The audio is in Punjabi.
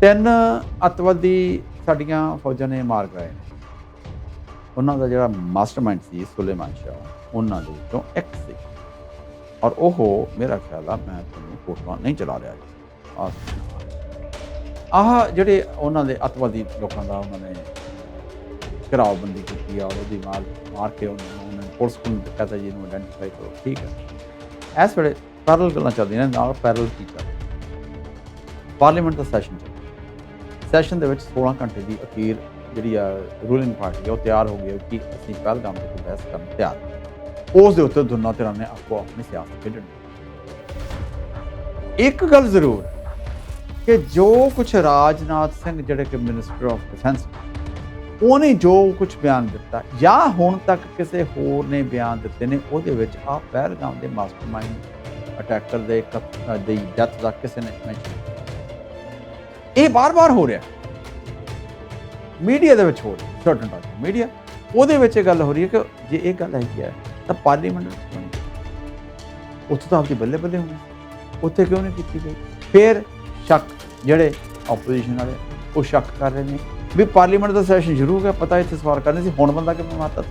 ਤਿੰਨ ਅੱਤਵਾਦੀ ਸਾਡੀਆਂ ਫੌਜਾਂ ਨੇ ਮਾਰ ਗਏ। ਉਹਨਾਂ ਦਾ ਜਿਹੜਾ ਮਾਸਟਰਮਾਈਂਡ ਸੀ, ਸੁਲੇਮਾਨ ਸ਼ਾਹ, ਉਹਨਾਂ ਦੇ ਵਿੱਚੋਂ ਇੱਕ ਸੀ। ਔਰ ਉਹ, ਮੇਰਾ ਖਿਆਲ ਆ, ਮੈਂ ਤੁਹਾਨੂੰ ਫੋਟੋਆਂ ਨਹੀਂ ਚਲਾ ਰਿਹਾ ਜੀ। ਆਹ ਜਿਹੜੇ ਉਹਨਾਂ ਦੇ ਅੱਤਵਾਦੀ ਲੋਕਾਂ ਦਾ ਉਹਨਾਂ ਨੇ ਘਰਾਵਬੰਦੀ ਕੀਤੀ ਆ ਔਰ ਉਹਦੀ ਮਾਰ ਮਾਰ ਕੇ ਉਹਨਾਂ ਨੂੰ ਨੇ ਪੁਲਿਸ ਨੂੰ ਕਹਤਾ ਜੀ ਨੂੰ ਆਇਡੈਂਟੀਫਾਈ ਕਰੋ, ਠੀਕ ਹੈ। ਇਸ ਵੇਲੇ ਪੈਰਲ ਗੱਲਾਂ ਚੱਲਦੀਆਂ ਨੇ, ਨਾਲ ਪੈਰਲ ਕੀ ਚੱਲ ਪਾਰਲੀਮੈਂਟ ਦਾ ਸੈਸ਼ਨ ਸੈਸ਼ਨ ਦੇ ਵਿੱਚ 16 ਘੰਟੇ ਦੀ ਅਖੀਰ ਜਿਹੜੀ ਆ ਰੂਲਿੰਗ ਪਾਰਟੀ ਆ, ਉਹ ਤਿਆਰ ਹੋ ਗਈ ਹੈ ਕਿ ਅਸੀਂ ਪਹਿਲਗਾਮ ਤੇ ਬਹਿਸ ਕਰਨ ਤਿਆਰ ਉਸ ਦੇ ਉੱਤੇ ਦੋਨਾਂ ਧਿਰਾਂ ਨੇ ਆਪੋ ਆਪਣੀ ਸਿਆਸਤ ਖੇਡਣੀ ਇੱਕ ਗੱਲ ਜ਼ਰੂਰ ਕਿ ਜੋ ਕੁਝ ਰਾਜਨਾਥ ਸਿੰਘ ਜਿਹੜੇ ਕਿ ਮਿਨਿਸਟਰ ਆਫ ਡਿਫੈਂਸ ਉਹਨੇ ਜੋ ਕੁਝ ਬਿਆਨ ਦਿੱਤਾ, ਜਾਂ ਹੁਣ ਤੱਕ ਕਿਸੇ ਹੋਰ ਨੇ ਬਿਆਨ ਦਿੱਤੇ ਨੇ, ਉਹਦੇ ਵਿੱਚ ਆ ਪਹਿਲਗਾਮ ਦੇ ਮਾਸਟਰਮਾਈਂਡ ਅਟੈਕਰ ਦੇ ਕਤ- ਦੀ ਡੈਥ ਦਾ ਕਿਸੇ ਨੇ mention ਇਹ ਬਾਰ-ਬਾਰ ਹੋ ਰਿਹਾ। ਮੀਡੀਆ ਦੇ ਵਿੱਚ ਹੋ ਰਿਹਾ ਸਰਟਨ ਟਾਈਮ ਮੀਡੀਆ। ਉਹਦੇ ਵਿੱਚ ਇਹ ਗੱਲ ਹੋ ਰਹੀ ਹੈ ਕਿ ਜੇ ਇਹ ਗੱਲ ਹੈਗੀ ਹੈ, ਤਾਂ ਪਾਰਲੀਮੈਂਟ ਵਿੱਚ ਕਿਉਂ ਉੱਥੇ ਤਾਂ ਆਪਦੀ ਬੱਲੇ ਬੱਲੇ ਹੋਣੀ ਉੱਥੇ ਕਿਉਂ ਨਹੀਂ ਕੀਤੀ ਗਈ? ਫਿਰ ਸ਼ੱਕ, ਜਿਹੜੇ ਆਪੋਜੀਸ਼ਨ ਵਾਲੇ, ਉਹ ਸ਼ੱਕ ਕਰ ਰਹੇ ਨੇ। ਵੀ ਪਾਰਲੀਮੈਂਟ ਦਾ ਸੈਸ਼ਨ ਸ਼ੁਰੂ ਹੋ ਗਿਆ, ਪਤਾ ਇੱਥੇ ਸਵਾਲ ਕਰਨੇ ਸੀ, ਹੁਣ ਬੰਦਾ ਕਿਵੇਂ ਮਾਰਤਾ